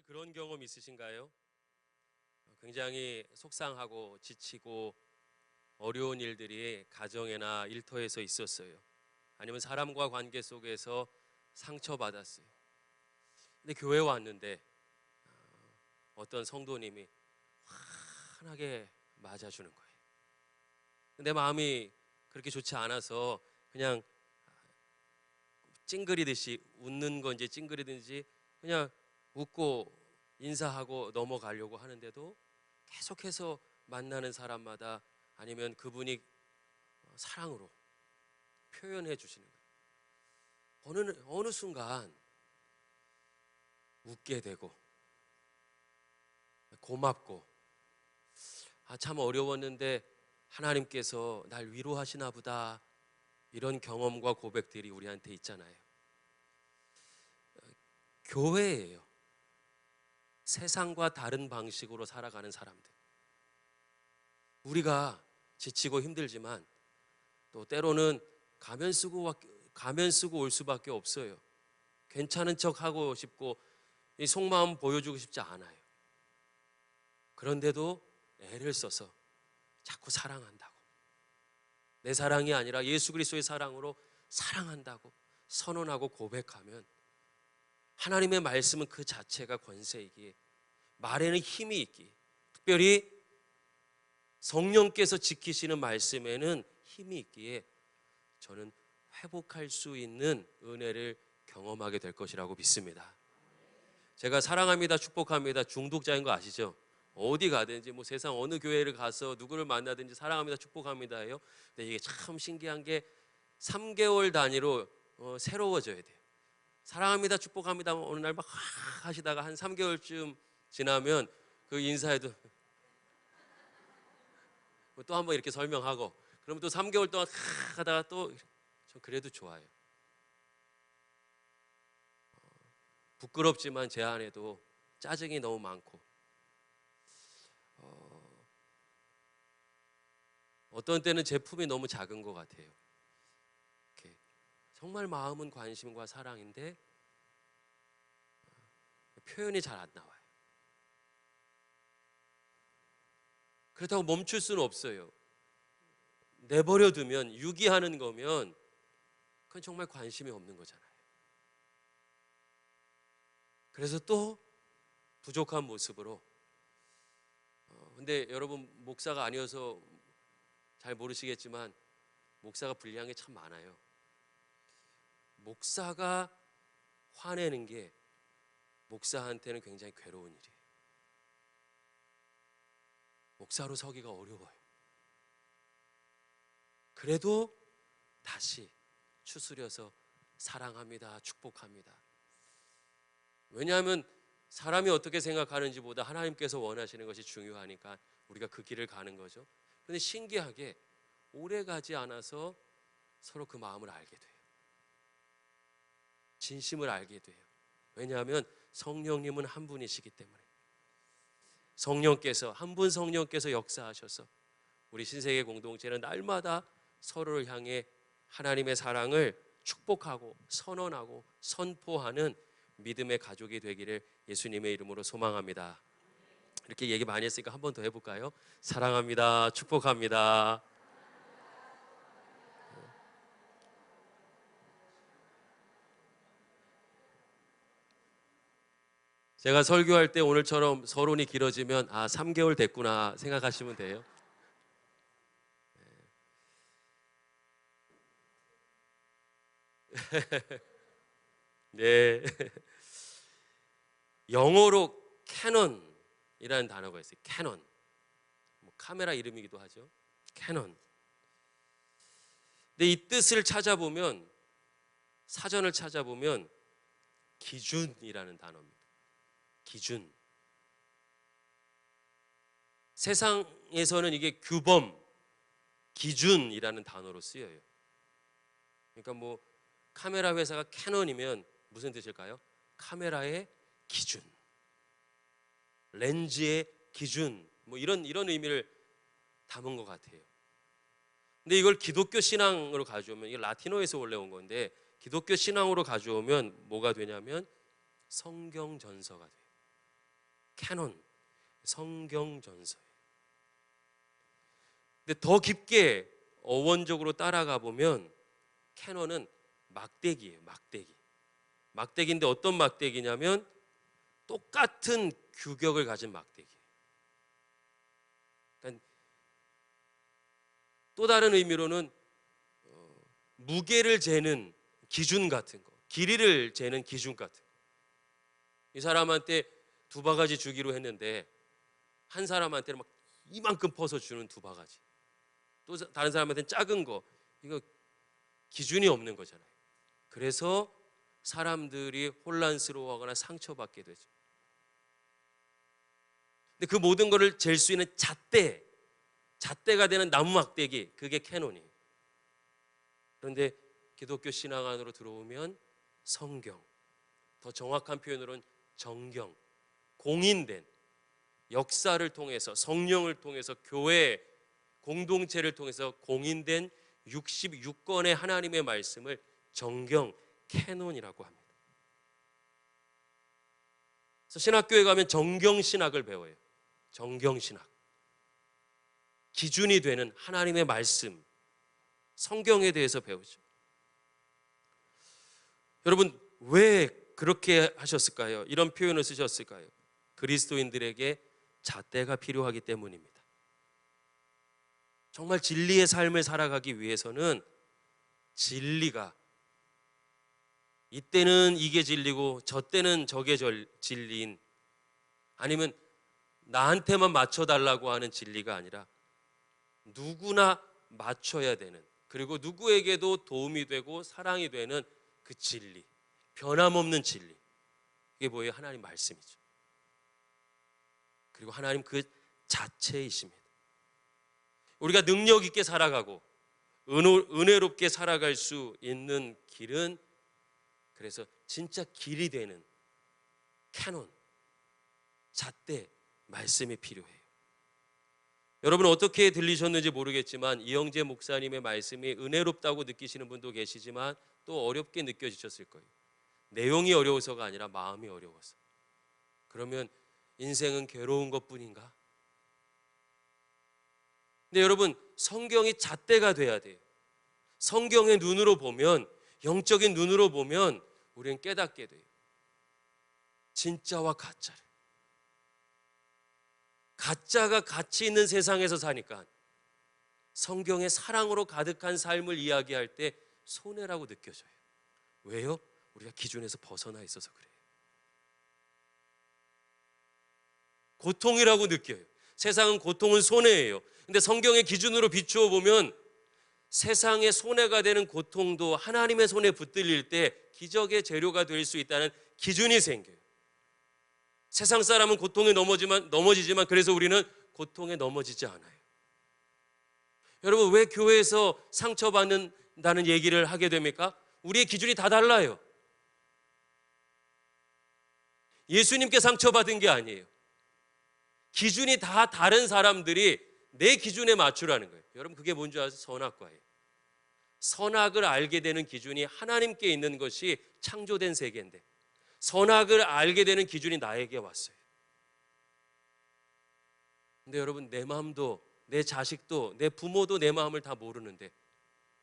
혹시 그런 경험 있으신가요? 굉장히 속상하고 지치고 어려운 일들이 가정이나 일터에서 있었어요. 아니면 사람과 관계 속에서 상처받았어요. 근데 교회 왔는데 어, 어떤 성도님이 환하게 맞아주는 거예요. 내 마음이 그렇게 좋지 않아서 그냥 찡그리듯이 웃는 건지 찡그리든지 그냥 웃고 인사하고 넘어가려고 하는데도 계속해서 만나는 사람마다 아니면 그분이 사랑으로 표현해 주시는 거예요. 어느 어느 순간 웃게 되고 고맙고 아 참 어려웠는데 하나님께서 날 위로하시나 보다 이런 경험과 고백들이 우리한테 있잖아요. 교회예요. 세상과 다른 방식으로 살아가는 사람들. 우리가 지치고 힘들지만 또 때로는 가면 쓰고 가면 쓰고 올 수밖에 없어요. 괜찮은 척 하고 싶고 이 속마음 보여주고 싶지 않아요. 그런데도 애를 써서 자꾸 사랑한다고. 내 사랑이 아니라 예수 그리스도의 사랑으로 사랑한다고 선언하고 고백하면 하나님의 말씀은 그 자체가 권세이기에 말에는 힘이 있기 특별히 성령께서 지키시는 말씀에는 힘이 있기에 저는 회복할 수 있는 은혜를 경험하게 될 것이라고 믿습니다. 제가 사랑합니다, 축복합니다, 중독자인 거 아시죠? 어디 가든지 뭐 세상 어느 교회를 가서 누구를 만나든지 사랑합니다, 축복합니다예요. 근데 이게 참 신기한 게 3개월 단위로 어, 새로워져야 돼요. 사랑합니다, 축복합니다. 어느 날 막 하시다가 한 3개월쯤 지나면 그 인사에도 또 한번 이렇게 설명하고 그러면 또 3개월 동안 하다가 또 그래도 좋아요. 어, 부끄럽지만 제 안에도 짜증이 너무 많고 어, 어떤 때는 제품이 너무 작은 것 같아요. 정말 마음은 관심과 사랑인데 어, 표현이 잘 안 나와요. 그렇다고 멈출 수는 없어요. 내버려 두면 유기하는 거면 그건 정말 관심이 없는 거잖아요. 그래서 또 부족한 모습으로 어, 근데 여러분 목사가 아니어서 잘 모르시겠지만 목사가 분량이 참 많아요. 목사가 화내는 게 목사한테는 굉장히 괴로운 일이에요. 목사로 서기가 어려워요. 그래도 다시 추스려서 사랑합니다. 축복합니다. 왜냐하면 사람이 어떻게 생각하는지보다 하나님께서 원하시는 것이 중요하니까 우리가 그 길을 가는 거죠. 그런데 신기하게 오래 가지 않아서 서로 그 마음을 알게 돼요. 진심을 알게 돼요. 왜냐하면 성령님은 한 분이시기 때문에. 성령께서 한 분 성령께서 역사하셔서 우리 신세계 공동체는 날마다 서로를 향해 하나님의 사랑을 축복하고 선언하고 선포하는 믿음의 가족이 되기를 예수님의 이름으로 소망합니다. 이렇게 얘기 많이 했으니까 한 번 더 해볼까요? 사랑합니다. 축복합니다. 제가 설교할 때 오늘처럼 서론이 길어지면 아 3개월 됐구나 생각하시면 돼요. 네. 영어로 캐논이라는 단어가 있어요. 캐논. 뭐 카메라 이름이기도 하죠. 캐논. 근데 이 뜻을 찾아보면 사전을 찾아보면 기준이라는 단어입니다. 기준. 세상에서는 이게 규범, 기준이라는 단어로 쓰여요. 그러니까 뭐 카메라 회사가 캐논이면 무슨 뜻일까요? 카메라의 기준, 렌즈의 기준, 뭐 이런 이런 의미를 담은 것 같아요. 근데 이걸 기독교 신앙으로 가져오면 이게 라틴어에서 원래 온 건데 기독교 신앙으로 가져오면 뭐가 되냐면 성경 전서가 돼요. 캐논, 성경 전서예요. 근데 더 깊게 어원적으로 따라가 보면 캐논은 막대기예요, 막대기. 막대기인데 어떤 막대기냐면 똑같은 규격을 가진 막대기. 그러니까 또 다른 의미로는 어, 무게를 재는 기준 같은 거, 길이를 재는 기준 같은 거. 이 사람한테 두 바가지 주기로 했는데 한 사람한테는 막 이만큼 퍼서 주는 두 바가지. 또 다른 사람한테는 작은 거. 이거 기준이 없는 거잖아요. 그래서 사람들이 혼란스러워하거나 상처받게 되죠. 근데 그 모든 것을 잴수 있는 잣대, 잣대가 되는 나무 막대기, 그게 캐논이에요. 그런데 기독교 신앙 안으로 들어오면 성경, 더 정확한 표현으로는 정경, 공인된 역사를 통해서 성령을 통해서 교회 공동체를 통해서 공인된 66권의 하나님의 말씀을 정경 캐논이라고 합니다. 그래서 신학교에 가면 정경 신학을 배워요. 정경 신학. 기준이 되는 하나님의 말씀, 성경에 대해서 배우죠. 여러분 왜 그렇게 하셨을까요? 이런 표현을 쓰셨을까요? 그리스도인들에게 잣대가 필요하기 때문입니다. 정말 진리의 삶을 살아가기 위해서는 진리가 이때는 이게 진리고 저 때는 저게 진리인 아니면 나한테만 맞춰달라고 하는 진리가 아니라 누구나 맞춰야 되는 그리고 누구에게도 도움이 되고 사랑이 되는 그 진리 변함없는 진리 이게 뭐예요? 하나님 말씀이죠. 그리고 하나님 그 자체이십니다. 우리가 능력 있게 살아가고 은혜롭게 살아갈 수 있는 길은 그래서 진짜 길이 되는 캐논, 잣대 말씀이 필요해요. 여러분 어떻게 들리셨는지 모르겠지만 이영재 목사님의 말씀이 은혜롭다고 느끼시는 분도 계시지만 또 어렵게 느껴지셨을 거예요. 내용이 어려워서가 아니라 마음이 어려워서. 그러면 인생은 괴로운 것뿐인가? 근데 여러분 성경이 잣대가 돼야 돼요. 성경의 눈으로 보면 영적인 눈으로 보면 우리는 깨닫게 돼요. 진짜와 가짜를. 가짜가 가치 있는 세상에서 사니까 성경의 사랑으로 가득한 삶을 이야기할 때 손해라고 느껴져요. 왜요? 우리가 기준에서 벗어나 있어서 그래요. 고통이라고 느껴요. 세상은 고통은 손해예요. 근데 성경의 기준으로 비추어 보면 세상의 손해가 되는 고통도 하나님의 손에 붙들릴 때 기적의 재료가 될 수 있다는 기준이 생겨요. 세상 사람은 고통에 넘어지만, 넘어지지만 그래서 우리는 고통에 넘어지지 않아요. 여러분 왜 교회에서 상처받는다는 얘기를 하게 됩니까? 우리의 기준이 다 달라요. 예수님께 상처받은 게 아니에요. 기준이 다 다른 사람들이 내 기준에 맞추라는 거예요. 여러분 그게 뭔지 아세요? 선악과예요. 선악을 알게 되는 기준이 하나님께 있는 것이 창조된 세계인데 선악을 알게 되는 기준이 나에게 왔어요. 근데 여러분 내 마음도 내 자식도 내 부모도 내 마음을 다 모르는데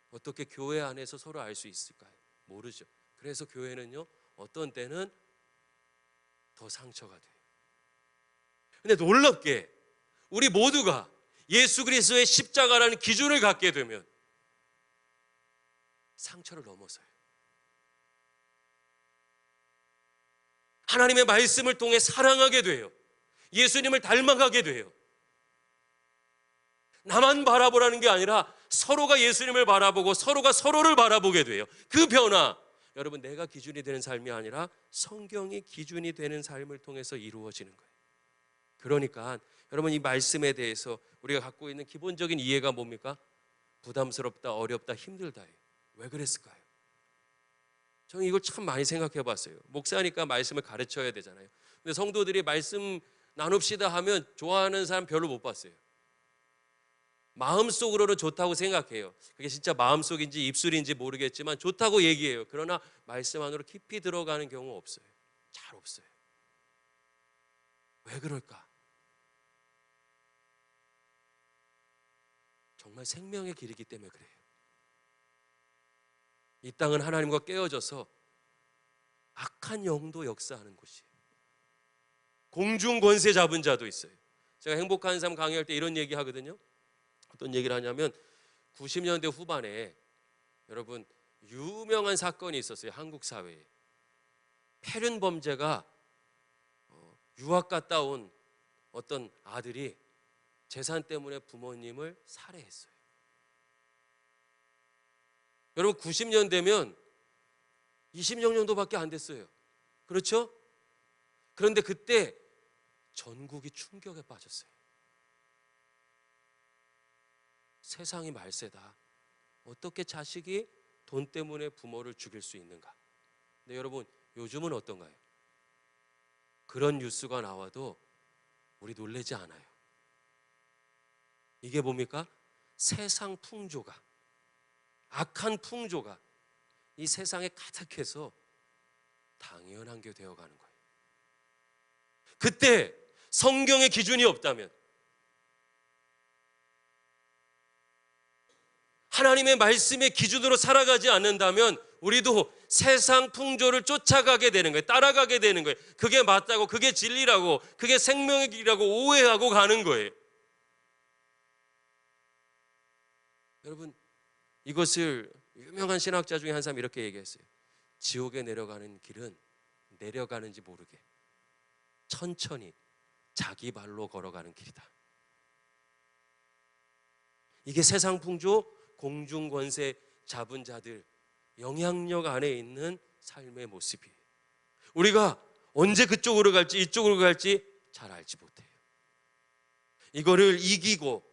어떻게 교회 안에서 서로 알 수 있을까요? 모르죠. 그래서 교회는요 어떤 때는 더 상처가 돼요. 근데 놀랍게 우리 모두가 예수 그리스도의 십자가라는 기준을 갖게 되면 상처를 넘어서요. 하나님의 말씀을 통해 사랑하게 돼요. 예수님을 닮아가게 돼요. 나만 바라보라는 게 아니라 서로가 예수님을 바라보고 서로가 서로를 바라보게 돼요. 그 변화, 여러분 내가 기준이 되는 삶이 아니라 성경이 기준이 되는 삶을 통해서 이루어지는 거예요. 그러니까 여러분 이 말씀에 대해서 우리가 갖고 있는 기본적인 이해가 뭡니까? 부담스럽다, 어렵다, 힘들다예요. 왜 그랬을까요? 저는 이걸 참 많이 생각해 봤어요. 목사니까 말씀을 가르쳐야 되잖아요. 근데 성도들이 말씀 나눕시다 하면 좋아하는 사람 별로 못 봤어요. 마음속으로는 좋다고 생각해요. 그게 진짜 마음속인지 입술인지 모르겠지만 좋다고 얘기해요. 그러나 말씀 안으로 깊이 들어가는 경우 없어요. 잘 없어요. 왜 그럴까? 정말 생명의 길이기 때문에 그래요. 이 땅은 하나님과 깨어져서 악한 영도 역사하는 곳이에요. 공중 권세 잡은 자도 있어요. 제가 행복한 삶 강의할 때 이런 얘기 하거든요. 어떤 얘기를 하냐면 90년대 후반에 여러분 유명한 사건이 있었어요. 한국 사회에. 패륜 범죄가 어, 유학 갔다 온 어떤 아들이 재산 때문에 부모님을 살해했어요. 여러분 90년대면 20년도밖에 안 됐어요. 그렇죠? 그런데 그때 전국이 충격에 빠졌어요. 세상이 말세다. 어떻게 자식이 돈 때문에 부모를 죽일 수 있는가? 근데 여러분, 요즘은 어떤가요? 그런 뉴스가 나와도 우리 놀래지 않아요. 이게 뭡니까? 세상 풍조가, 악한 풍조가 이 세상에 가득해서 당연한 게 되어가는 거예요. 그때 성경의 기준이 없다면 하나님의 말씀의 기준으로 살아가지 않는다면 우리도 세상 풍조를 쫓아가게 되는 거예요. 따라가게 되는 거예요. 그게 맞다고, 그게 진리라고, 그게 생명의 길이라고 오해하고 가는 거예요. 여러분, 이것을 유명한 신학자 중에 한 사람이 이렇게 얘기했어요. 지옥에 내려가는 길은 내려가는지 모르게 천천히 자기 발로 걸어가는 길이다. 이게 세상 풍조, 공중 권세 잡은 자들 영향력 안에 있는 삶의 모습이에요. 우리가 언제 그쪽으로 갈지 이쪽으로 갈지 잘 알지 못해요. 이거를 이기고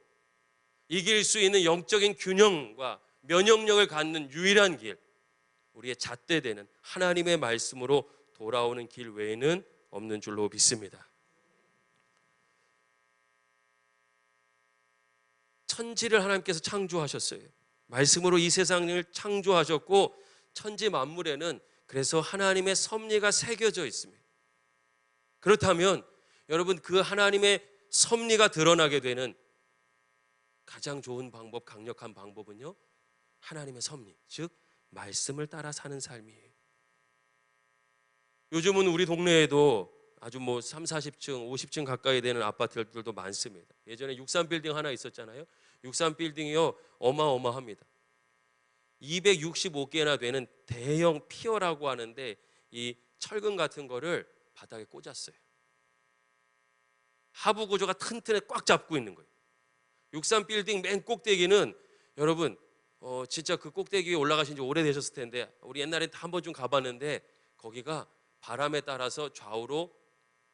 이길 수 있는 영적인 균형과 면역력을 갖는 유일한 길, 우리의 잣대되는 하나님의 말씀으로 돌아오는 길 외에는 없는 줄로 믿습니다. 천지를 하나님께서 창조하셨어요. 말씀으로 이 세상을 창조하셨고 천지 만물에는 그래서 하나님의 섭리가 새겨져 있습니다. 그렇다면 여러분 그 하나님의 섭리가 드러나게 되는 가장 좋은 방법, 강력한 방법은요. 하나님의 섭리, 즉 말씀을 따라 사는 삶이에요. 요즘은 우리 동네에도 아주 뭐 3, 40층, 50층 가까이 되는 아파트들도 많습니다. 예전에 63 빌딩 하나 있었잖아요. 63 빌딩이요. 어마어마합니다. 265개나 되는 대형 피어라고 하는데 이 철근 같은 거를 바닥에 꽂았어요. 하부 구조가 튼튼해 꽉 잡고 있는 거예요. 63 빌딩 맨 꼭대기는 여러분 어 진짜 그 꼭대기 에 올라가신 지 오래되셨을 텐데 우리 옛날에 한 번쯤 가봤는데 거기가 바람에 따라서 좌우로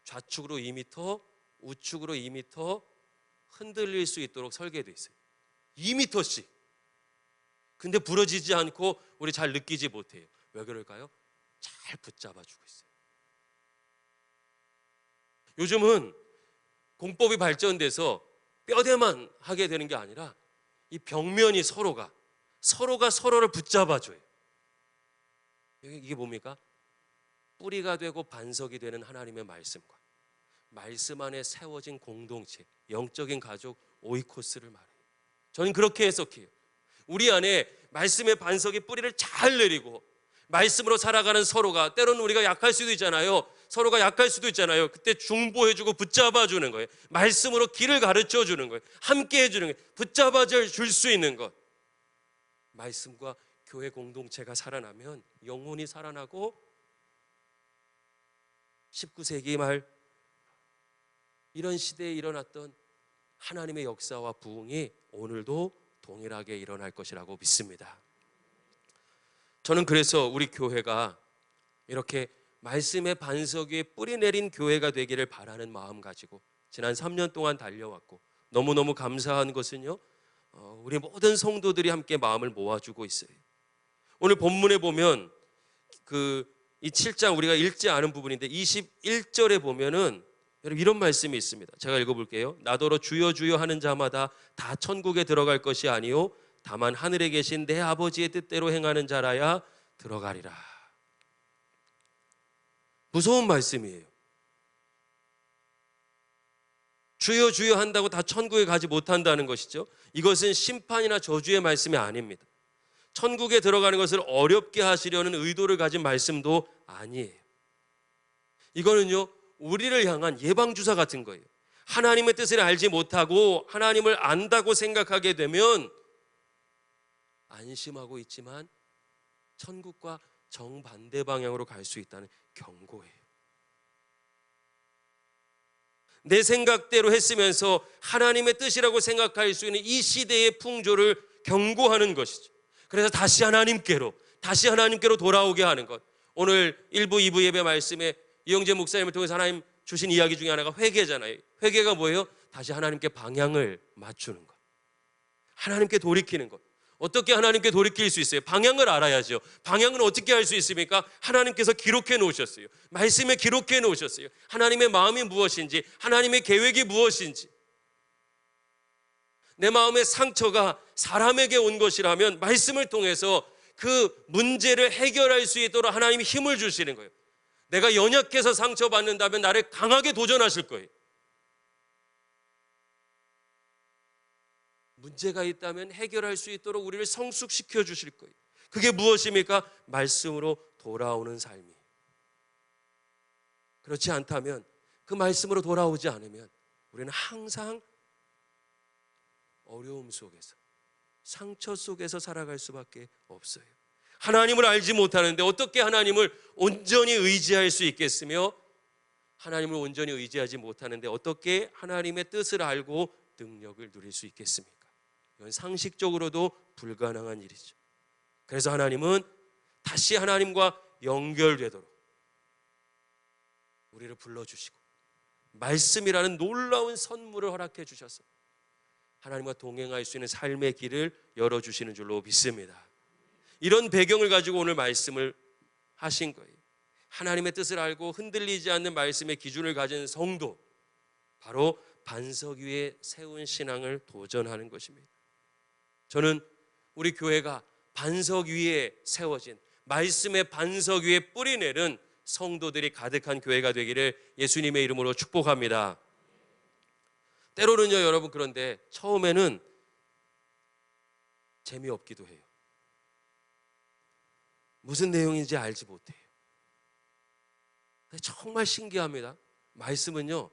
좌측으로 2m, 우측으로 2m 흔들릴 수 있도록 설계되어 있어요. 2m씩. 근데 부러지지 않고 우리 잘 느끼지 못해요. 왜 그럴까요? 잘 붙잡아 주고 있어요. 요즘은 공법이 발전돼서 뼈대만 하게 되는 게 아니라 이 벽면이 서로가 서로가 서로를 붙잡아 줘요. 이게 뭡니까? 뿌리가 되고 반석이 되는 하나님의 말씀과 말씀 안에 세워진 공동체, 영적인 가족 오이코스를 말해요. 저는 그렇게 해석해요. 우리 안에 말씀의 반석이 뿌리를 잘 내리고 말씀으로 살아가는 서로가 때로는 우리가 약할 수도 있잖아요. 서로가 약할 수도 있잖아요. 그때 중보해주고 붙잡아 주는 거예요. 말씀으로 길을 가르쳐 주는 거예요. 함께 해주는 거예요. 붙잡아 줄 수 있는 것. 말씀과 교회 공동체가 살아나면 영혼이 살아나고 19세기 말 이런 시대에 일어났던 하나님의 역사와 부흥이 오늘도 동일하게 일어날 것이라고 믿습니다. 저는 그래서 우리 교회가 이렇게 말씀의 반석 위에 뿌리 내린 교회가 되기를 바라는 마음 가지고 지난 3년 동안 달려왔고 너무너무 감사한 것은요. 어, 우리 모든 성도들이 함께 마음을 모아주고 있어요. 오늘 본문에 보면 그 이 7장 우리가 읽지 않은 부분인데 21절에 보면은 여러분 이런 말씀이 있습니다. 제가 읽어볼게요. 나더러 주여 주여 하는 자마다 다 천국에 들어갈 것이 아니요 다만 하늘에 계신 내 아버지의 뜻대로 행하는 자라야 들어가리라. 무서운 말씀이에요. 주여 주여 한다고 다 천국에 가지 못한다는 것이죠. 이것은 심판이나 저주의 말씀이 아닙니다. 천국에 들어가는 것을 어렵게 하시려는 의도를 가진 말씀도 아니에요. 이거는요, 우리를 향한 예방주사 같은 거예요. 하나님의 뜻을 알지 못하고 하나님을 안다고 생각하게 되면 안심하고 있지만 천국과 정반대 방향으로 갈 수 있다는 경고예요. 내 생각대로 했으면서 하나님의 뜻이라고 생각할 수 있는 이 시대의 풍조를 경고하는 것이죠. 그래서 다시 하나님께로, 다시 하나님께로 돌아오게 하는 것. 오늘 1부, 2부 예배 말씀에 이영재 목사님을 통해서 하나님 주신 이야기 중에 하나가 회개잖아요. 회개가 뭐예요? 다시 하나님께 방향을 맞추는 것. 하나님께 돌이키는 것. 어떻게 하나님께 돌이킬 수 있어요? 방향을 알아야죠. 방향은 어떻게 할 수 있습니까? 하나님께서 기록해 놓으셨어요. 말씀에 기록해 놓으셨어요. 하나님의 마음이 무엇인지, 하나님의 계획이 무엇인지. 내 마음의 상처가 사람에게 온 것이라면 말씀을 통해서 그 문제를 해결할 수 있도록 하나님이 힘을 주시는 거예요. 내가 연약해서 상처받는다면 나를 강하게 도전하실 거예요. 문제가 있다면 해결할 수 있도록 우리를 성숙시켜 주실 거예요. 그게 무엇입니까? 말씀으로 돌아오는 삶이. 그렇지 않다면 그 말씀으로 돌아오지 않으면 우리는 항상 어려움 속에서 상처 속에서 살아갈 수밖에 없어요. 하나님을 알지 못하는데 어떻게 하나님을 온전히 의지할 수 있겠으며 하나님을 온전히 의지하지 못하는데 어떻게 하나님의 뜻을 알고 능력을 누릴 수 있겠습니까? 이건 상식적으로도 불가능한 일이죠. 그래서 하나님은 다시 하나님과 연결되도록 우리를 불러주시고 말씀이라는 놀라운 선물을 허락해 주셔서 하나님과 동행할 수 있는 삶의 길을 열어주시는 줄로 믿습니다. 이런 배경을 가지고 오늘 말씀을 하신 거예요. 하나님의 뜻을 알고 흔들리지 않는 말씀의 기준을 가진 성도, 바로 반석 위에 세운 신앙을 도전하는 것입니다. 저는 우리 교회가 반석 위에 세워진 말씀의 반석 위에 뿌리 내는 성도들이 가득한 교회가 되기를 예수님의 이름으로 축복합니다. 때로는요, 여러분 그런데 처음에는 재미없기도 해요. 무슨 내용인지 알지 못해요. 정말 신기합니다. 말씀은요,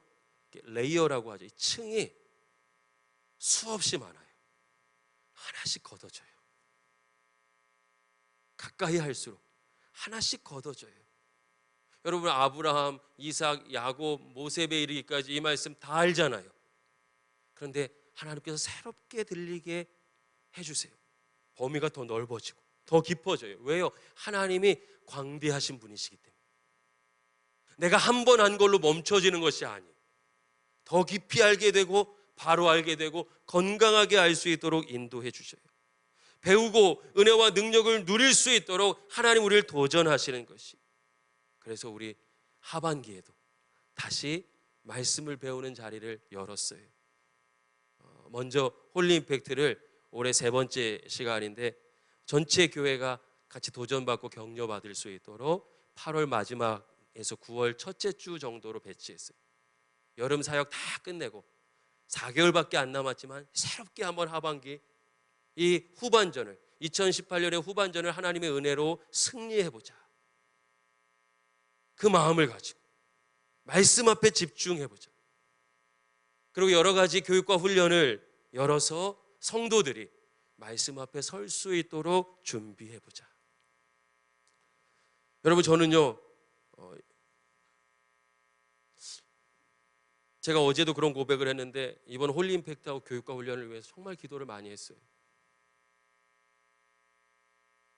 레이어라고 하죠. 이 층이 수없이 많아요. 하나씩 걷어져요. 가까이 할수록 하나씩 걷어져요. 여러분 아브라함, 이삭, 야곱, 모세에 이르기까지 이 말씀 다 알잖아요. 그런데 하나님께서 새롭게 들리게 해주세요. 범위가 더 넓어지고 더 깊어져요. 왜요? 하나님이 광대하신 분이시기 때문에. 내가 한 번 한 걸로 멈춰지는 것이 아니에요. 더 깊이 알게 되고 바로 알게 되고 건강하게 알 수 있도록 인도해 주셔요. 배우고 은혜와 능력을 누릴 수 있도록 하나님 우리를 도전하시는 것이. 그래서 우리 하반기에도 다시 말씀을 배우는 자리를 열었어요. 어, 먼저 홀리 임팩트를 올해 세 번째 시간인데 전체 교회가 같이 도전받고 격려받을 수 있도록 8월 마지막에서 9월 첫째 주 정도로 배치했어요. 여름 사역 다 끝내고 4개월밖에 안 남았지만 새롭게 한번 하반기 이 후반전을 2018년의 후반전을 하나님의 은혜로 승리해 보자. 그 마음을 가지고 말씀 앞에 집중해 보자. 그리고 여러 가지 교육과 훈련을 열어서 성도들이 말씀 앞에 설 수 있도록 준비해 보자. 여러분 저는요 어, 제가 어제도 그런 고백을 했는데 이번 홀리 임팩트하고 교육과 훈련을 위해서 정말 기도를 많이 했어요.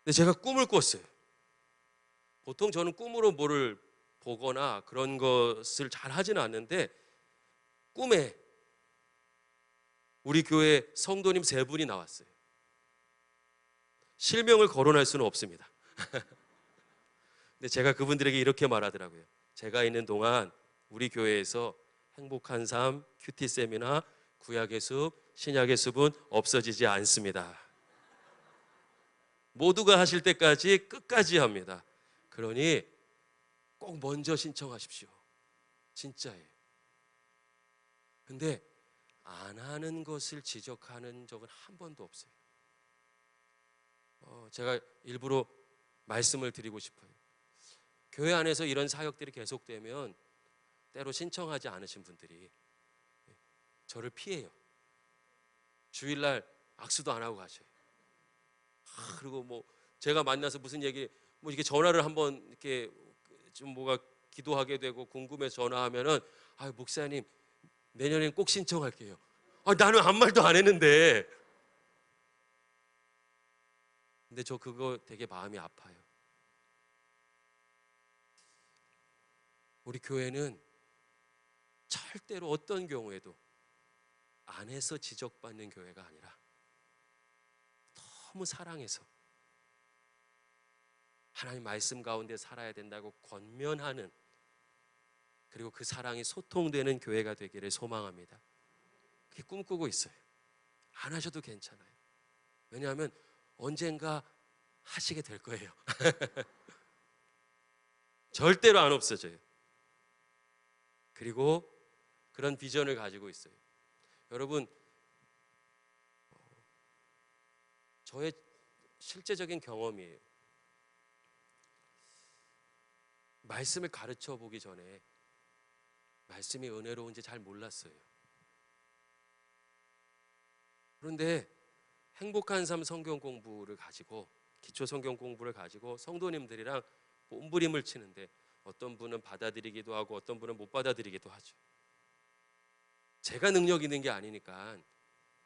근데 제가 꿈을 꿨어요. 보통 저는 꿈으로 뭐를 보거나 그런 것을 잘 하지는 않는데 꿈에 우리 교회 성도님 세 분이 나왔어요. 실명을 거론할 수는 없습니다. 근데 제가 그분들에게 이렇게 말하더라고요. 제가 있는 동안 우리 교회에서 행복한 삶, 큐티 세미나, 구약의 숲, 신약의 숲은 없어지지 않습니다. 모두가 하실 때까지 끝까지 합니다. 그러니 꼭 먼저 신청하십시오. 진짜예요. 근데 안 하는 것을 지적하는 적은 한 번도 없어요. 어, 제가 일부러 말씀을 드리고 싶어요. 교회 안에서 이런 사역들이 계속되면 때로 신청하지 않으신 분들이 저를 피해요. 주일날 악수도 안 하고 가셔요. 아, 그리고 뭐 제가 만나서 무슨 얘기 뭐 이렇게 전화를 한번 이렇게 좀 뭐가 기도하게 되고 궁금해서 전화하면은 아 목사님 내년엔 꼭 신청할게요. 아 나는 아무 말도 안 했는데. 근데 저 그거 되게 마음이 아파요. 우리 교회는 절대로 어떤 경우에도 안에서 지적받는 교회가 아니라 너무 사랑해서 하나님 말씀 가운데 살아야 된다고 권면하는 그리고 그 사랑이 소통되는 교회가 되기를 소망합니다. 그게 꿈꾸고 있어요. 안 하셔도 괜찮아요. 왜냐하면 언젠가 하시게 될 거예요. 절대로 안 없어져요. 그리고 그런 비전을 가지고 있어요. 여러분, 어, 저의 실제적인 경험이에요. 말씀을 가르쳐 보기 전에 말씀이 은혜로운지 잘 몰랐어요. 그런데 행복한 삶 성경 공부를 가지고 기초 성경 공부를 가지고 성도님들이랑 몸부림을 치는데 어떤 분은 받아들이기도 하고 어떤 분은 못 받아들이기도 하죠. 제가 능력 있는 게 아니니까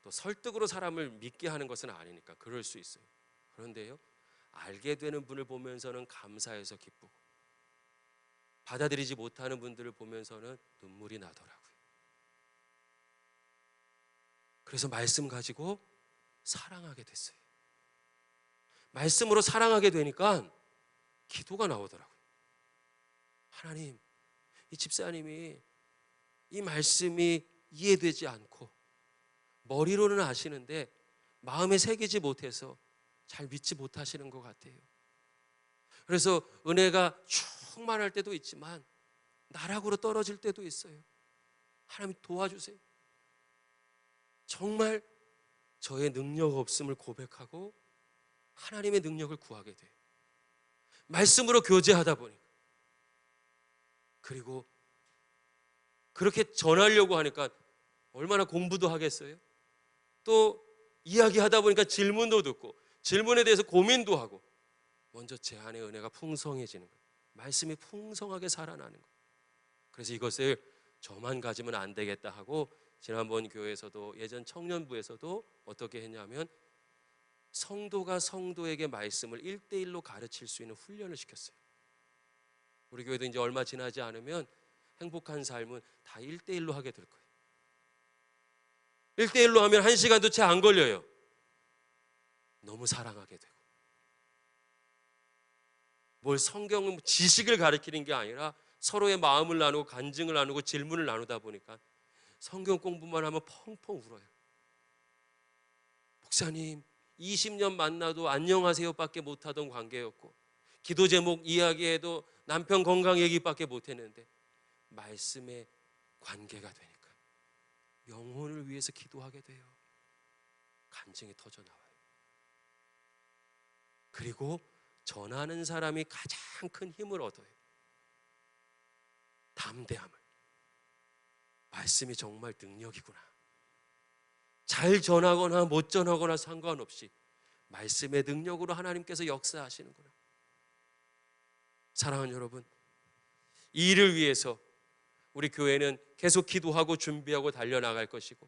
또 설득으로 사람을 믿게 하는 것은 아니니까 그럴 수 있어요. 그런데요. 알게 되는 분을 보면서는 감사해서 기쁘고 받아들이지 못하는 분들을 보면서는 눈물이 나더라고요. 그래서 말씀 가지고 사랑하게 됐어요. 말씀으로 사랑하게 되니까 기도가 나오더라고요. 하나님, 이 집사님이 이 말씀이 이해되지 않고 머리로는 아시는데 마음에 새기지 못해서 잘 믿지 못하시는 것 같아요. 그래서 은혜가 충만할 때도 있지만 나락으로 떨어질 때도 있어요. 하나님 도와주세요. 정말 저의 능력 없음을 고백하고 하나님의 능력을 구하게 돼요. 말씀으로 교제하다 보니까. 그리고 그렇게 전하려고 하니까 얼마나 공부도 하겠어요? 또 이야기하다 보니까 질문도 듣고 질문에 대해서 고민도 하고 먼저 제 안의 은혜가 풍성해지는 거예요. 말씀이 풍성하게 살아나는 거예요. 그래서 이것을 저만 가지면 안 되겠다 하고 지난번 교회에서도 예전 청년부에서도 어떻게 했냐면 성도가 성도에게 말씀을 1대1로 가르칠 수 있는 훈련을 시켰어요. 우리 교회도 이제 얼마 지나지 않으면 행복한 삶은 다 1대1로 하게 될 거예요. 1대1로 하면 1시간도 채 안 걸려요. 너무 사랑하게 되고. 뭘 성경 지식을 가르치는 게 아니라 서로의 마음을 나누고 간증을 나누고 질문을 나누다 보니까 성경 공부만 하면 펑펑 울어요. 목사님, 20년 만나도 안녕하세요밖에 못하던 관계였고 기도 제목 이야기해도 남편 건강 얘기밖에 못했는데 말씀의 관계가 되니까 영혼을 위해서 기도하게 돼요. 간증이 터져 나와요. 그리고 전하는 사람이 가장 큰 힘을 얻어요. 담대함을. 말씀이 정말 능력이구나. 잘 전하거나 못 전하거나 상관없이 말씀의 능력으로 하나님께서 역사하시는구나. 사랑하는 여러분, 이 일을 위해서 우리 교회는 계속 기도하고 준비하고 달려나갈 것이고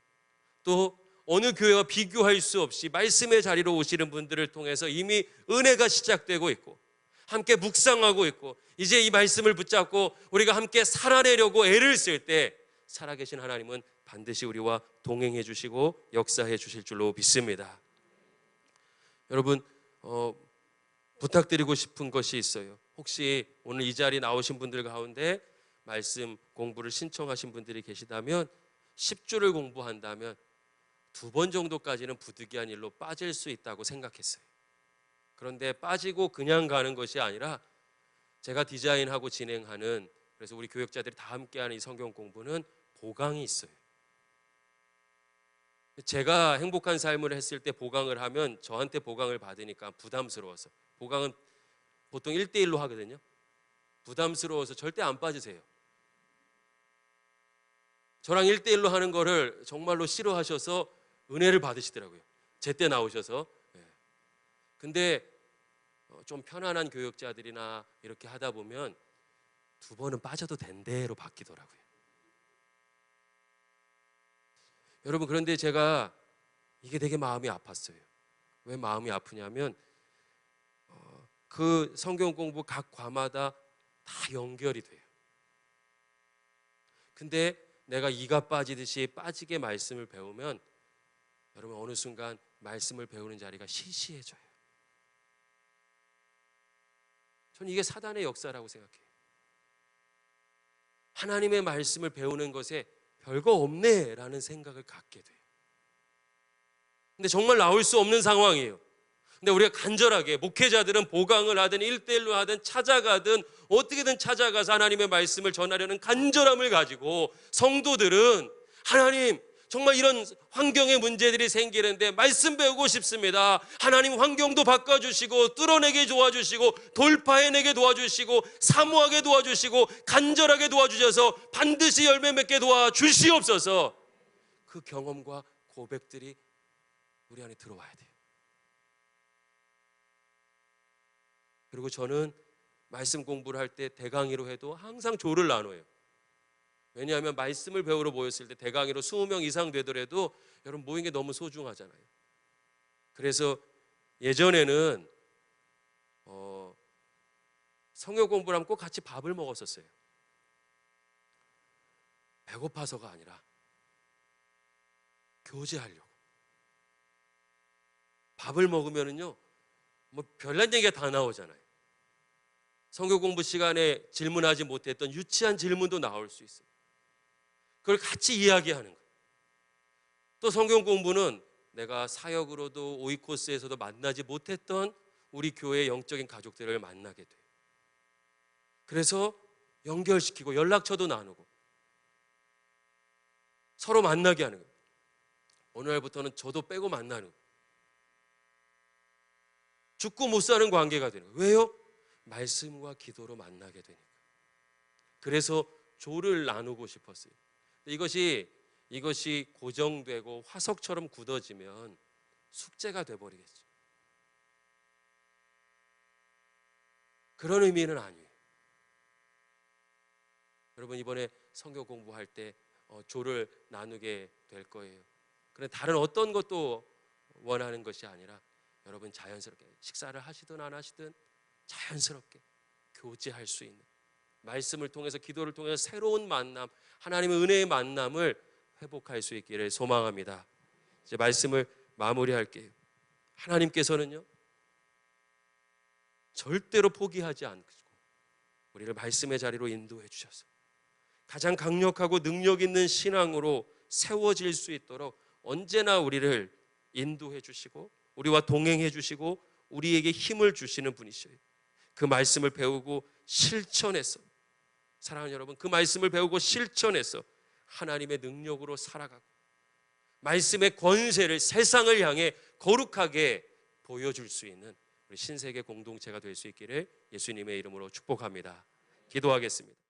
또 어느 교회와 비교할 수 없이 말씀의 자리로 오시는 분들을 통해서 이미 은혜가 시작되고 있고 함께 묵상하고 있고 이제 이 말씀을 붙잡고 우리가 함께 살아내려고 애를 쓸 때 살아계신 하나님은 반드시 우리와 동행해 주시고 역사해 주실 줄로 믿습니다. 여러분 어, 부탁드리고 싶은 것이 있어요. 혹시 오늘 이 자리 나오신 분들 가운데 말씀 공부를 신청하신 분들이 계시다면 10주를 공부한다면 두 번 정도까지는 부득이한 일로 빠질 수 있다고 생각했어요. 그런데 빠지고 그냥 가는 것이 아니라 제가 디자인하고 진행하는 그래서 우리 교역자들이 다 함께하는 이 성경 공부는 보강이 있어요. 제가 행복한 삶을 했을 때 보강을 하면 저한테 보강을 받으니까 부담스러워서 보강은 보통 1대1로 하거든요. 부담스러워서 절대 안 빠지세요. 저랑 1대1로 하는 거를 정말로 싫어하셔서 은혜를 받으시더라고요. 제때 나오셔서. 예. 근데 어, 좀 편안한 교육자들이나 이렇게 하다 보면 두 번은 빠져도 된대로 바뀌더라고요. 여러분 그런데 제가 이게 되게 마음이 아팠어요. 왜 마음이 아프냐면 어, 그 성경 공부 각 과마다 다 연결이 돼요. 근데 내가 이가 빠지듯이 빠지게 말씀을 배우면 여러분 어느 순간 말씀을 배우는 자리가 시시해져요. 저는 이게 사단의 역사라고 생각해요. 하나님의 말씀을 배우는 것에 별거 없네라는 생각을 갖게 돼요. 근데 정말 나올 수 없는 상황이에요. 근데 우리가 간절하게 목회자들은 보강을 하든 일대일로 하든 찾아가든 어떻게든 찾아가서 하나님의 말씀을 전하려는 간절함을 가지고 성도들은 하나님 정말 이런 환경의 문제들이 생기는데 말씀 배우고 싶습니다. 하나님 환경도 바꿔주시고 뚫어내게 도와주시고 돌파해내게 도와주시고 사모하게 도와주시고 간절하게 도와주셔서 반드시 열매 맺게 도와주시옵소서. 그 경험과 고백들이 우리 안에 들어와야 돼요. 그리고 저는 말씀 공부를 할 때 대강의로 해도 항상 조를 나눠요. 왜냐하면 말씀을 배우러 모였을 때 대강의로 20명 이상 되더라도 여러분 모인 게 너무 소중하잖아요. 그래서 예전에는 어, 성경 공부를 하면 꼭 같이 밥을 먹었었어요. 배고파서가 아니라 교제하려고. 밥을 먹으면은요, 뭐 별난 얘기가 다 나오잖아요. 성경 공부 시간에 질문하지 못했던 유치한 질문도 나올 수 있어요. 그걸 같이 이야기하는 거예요. 또 성경 공부는 내가 사역으로도 오이코스에서도 만나지 못했던 우리 교회 영적인 가족들을 만나게 돼요. 그래서 연결시키고 연락처도 나누고 서로 만나게 하는 거예요. 오늘부터는 저도 빼고 만나는 거예요. 죽고 못 사는 관계가 되는 거예요. 왜요? 말씀과 기도로 만나게 되니까. 그래서 조를 나누고 싶었어요. 이것이 이것이 고정되고 화석처럼 굳어지면 숙제가 돼 버리겠죠. 그런 의미는 아니에요. 여러분 이번에 성경 공부할 때 어, 조를 나누게 될 거예요. 그런 다른 어떤 것도 원하는 것이 아니라 여러분 자연스럽게 식사를 하시든 안 하시든 자연스럽게 교제할 수 있는 말씀을 통해서 기도를 통해서 새로운 만남, 하나님의 은혜의 만남을 회복할 수 있기를 소망합니다. 이제 말씀을 마무리할게요. 하나님께서는요 절대로 포기하지 않고 우리를 말씀의 자리로 인도해 주셔서 가장 강력하고 능력 있는 신앙으로 세워질 수 있도록 언제나 우리를 인도해 주시고 우리와 동행해 주시고 우리에게 힘을 주시는 분이셔요. 그 말씀을 배우고 실천해서 사랑하는 여러분 그 말씀을 배우고 실천해서 하나님의 능력으로 살아가고 말씀의 권세를 세상을 향해 거룩하게 보여줄 수 있는 우리 신세계 공동체가 될 수 있기를 예수님의 이름으로 축복합니다. 기도하겠습니다.